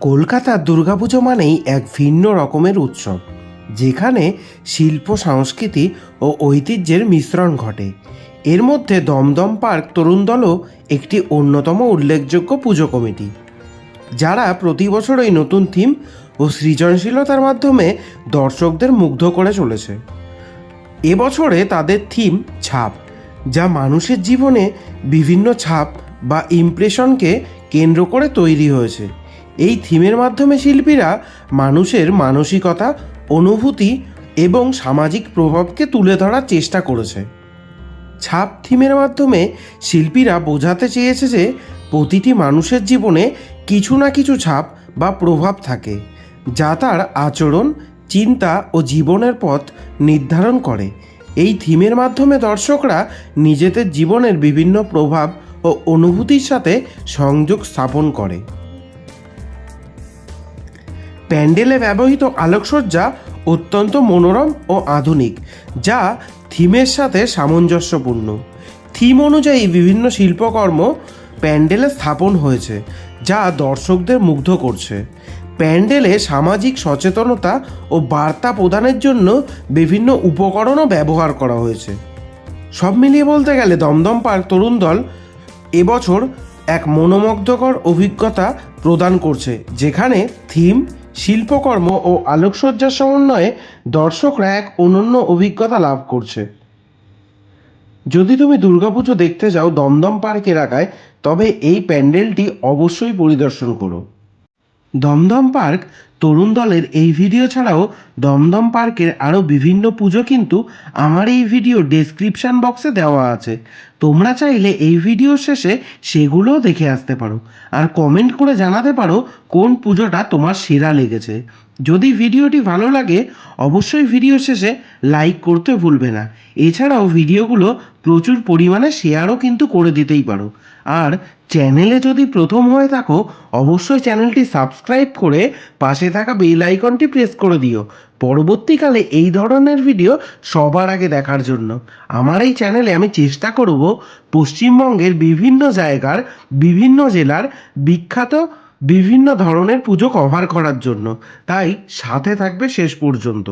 কলকাতার দুর্গাপুজো মানেই এক ভিন্ন রকমের উৎসব, যেখানে শিল্প, সংস্কৃতি ও ঐতিহ্যের মিশ্রণ ঘটে। এর মধ্যে দমদম পার্ক তরুণ দলও একটি অন্যতম উল্লেখযোগ্য পুজো কমিটি। যারা প্রতি বছর এই নতুন থিম ও সৃজনশীলতার মাধ্যমে দর্শকদের মুগ্ধ করে চলেছে। এবছরে তাদের থিম ছাপ, যা মানুষের জীবনে বিভিন্ন ছাপ বা ইমপ্রেশনকে কেন্দ্র করে তৈরি হয়েছে। এই থিমের মাধ্যমে শিল্পীরা মানুষের মানসিকতা, অনুভূতি এবং সামাজিক প্রভাবকে তুলে ধরার চেষ্টা করেছে। ছাপ থিমের মাধ্যমে শিল্পীরা বোঝাতে চেয়েছে যে প্রতিটি মানুষের জীবনে কিছু না কিছু ছাপ বা প্রভাব থাকে, যা তার আচরণ, চিন্তা ও জীবনের পথ নির্ধারণ করে। এই থিমের মাধ্যমে দর্শকরা নিজেদের জীবনের বিভিন্ন প্রভাব ও অনুভূতির সাথে সংযোগ স্থাপন করে। প্যান্ডেলে ব্যবহৃত আলোকসজ্জা অত্যন্ত মনোরম ও আধুনিক, যা থিমের সাথে সামঞ্জস্যপূর্ণ। থিম অনুযায়ী বিভিন্ন শিল্পকর্ম প্যান্ডেলে স্থাপন হয়েছে, যা দর্শকদের মুগ্ধ করছে। প্যান্ডেলে সামাজিক সচেতনতা ও বার্তা প্রদানের জন্য বিভিন্ন উপকরণও ব্যবহার করা হয়েছে। সব মিলিয়ে বলতে গেলে দমদম পার্ক তরুণ দল এবছর এক মনোমুগ্ধকর অভিজ্ঞতা প্রদান করছে, যেখানে থিম শিল্পকর্ম ও আলোকসজ্জার সমন্বয়ে দর্শকরা এক অনন্য অভিজ্ঞতা লাভ করছে। যদি তুমি দুর্গাপুজো দেখতে যাও দমদম পার্ক এলাকায়, তবে এই প্যান্ডেলটি অবশ্যই পরিদর্শন করো। দমদম পার্ক তরুণ দলের এই ভিডিও ছাড়াও দমদম পার্কের আরও বিভিন্ন পুজো কিন্তু আমার এই ভিডিও ডেসক্রিপশন বক্সে দেওয়া আছে। তোমরা চাইলে এই ভিডিও শেষে সেগুলোও দেখে আসতে পারো। আর কমেন্ট করে জানাতে পারো কোন পুজোটা তোমার সেরা লেগেছে। যদি ভিডিওটি ভালো লাগে, অবশ্যই ভিডিও শেষে লাইক করতে ভুলবে না। এছাড়াও ভিডিওগুলো প্রচুর পরিমাণে শেয়ারও কিন্তু করে দিতেই পারো। আর চ্যানেলে যদি প্রথম হয়ে থাকো, অবশ্যই চ্যানেলটি সাবস্ক্রাইব করে পাশে থাকা বেল আইকনটি প্রেস করে দিও। পরবর্তীকালে এই ধরনের ভিডিও সবার আগে দেখার জন্য। আমার এই চ্যানেলে আমি চেষ্টা করব পশ্চিমবঙ্গের বিভিন্ন জায়গার, বিভিন্ন জেলার বিখ্যাত, বিভিন্ন ধরনের পুজো কভার করার জন্য। তাই সাথে থাকবে শেষ পর্যন্ত।